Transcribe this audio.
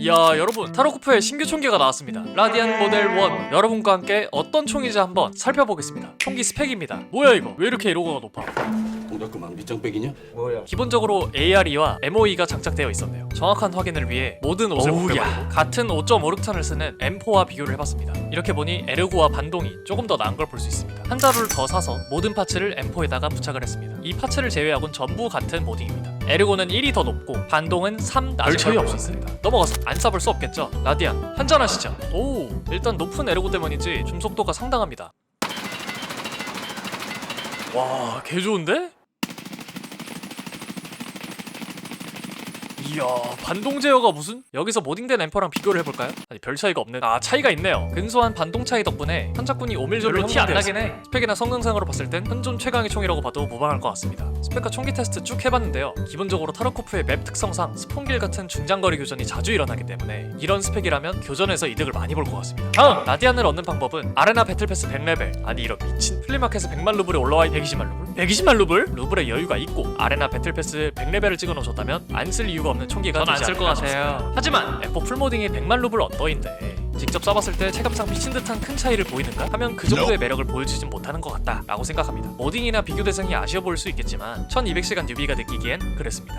이야 여러분 타로코프의 신규 총기가 나왔습니다. 라디안 모델 1 여러분과 함께 어떤 총인지 한번 살펴보겠습니다. 총기 스펙입니다. 뭐야 이거? 왜 이렇게 에로가가 높아? 동작그만 밑장빼기냐? 뭐야? 기본적으로 ARE와 MOE가 장착되어 있었네요. 정확한 확인을 위해 모든 옷을. 벗겨버리고 같은 5.5룩탄을 쓰는 M4와 비교를 해봤습니다. 이렇게 보니 에르고와 반동이 조금 더 나은 걸 볼 수 있습니다. 한 자루를 더 사서 모든 파츠를 M4에다가 부착을 했습니다. 이 파츠를 제외하곤 전부 같은 모딩입니다 에르고는 1이 더 높고 반동은 3 낮은 차이 걸볼수 없었네. 있습니다 넘어가서 안 싸볼 수 없겠죠 라디안 한잔 하시죠 오 일단 높은 에르고 때문인지 중속도가 상당합니다 와 개 좋은데? 이야 반동 제어가 무슨? 여기서 모딩된 앰퍼랑 비교를 해볼까요? 아니 별 차이가 없네. 아 차이가 있네요. 근소한 반동 차이 덕분에 현작군이 오밀조밀 별로 티 안 나긴 해. 스펙이나 성능상으로 봤을 땐 현존 최강의 총이라고 봐도 무방할 것 같습니다. 스펙과 총기 테스트 쭉 해봤는데요. 기본적으로 타르코프의 맵 특성상 스폰길 같은 중장거리 교전이 자주 일어나기 때문에 이런 스펙이라면 교전에서 이득을 많이 볼 것 같습니다. 다음 라디안을 얻는 방법은 아레나 배틀패스 100레벨. 아니 이런 미친 플리마켓에 100만 루블에 올라와 120만 루블? 120만 루블? 루블에 여유가 있고 아레나 배틀패스 100레벨을 찍어놓으셨다면 안 쓸 이유가 없는 총기가 전안 되지 쓸것 같아요. 하지만 F4 풀모딩이 100만 루블 언더인데? 직접 써봤을 때 체감상 미친 듯한 큰 차이를 보이는가? 하면 그 정도의 매력을 보여주진 못하는 것 같다 라고 생각합니다. 모딩이나 비교 대상이 아쉬워 보일 수 있겠지만 1200시간 뉴비가 느끼기엔 그랬습니다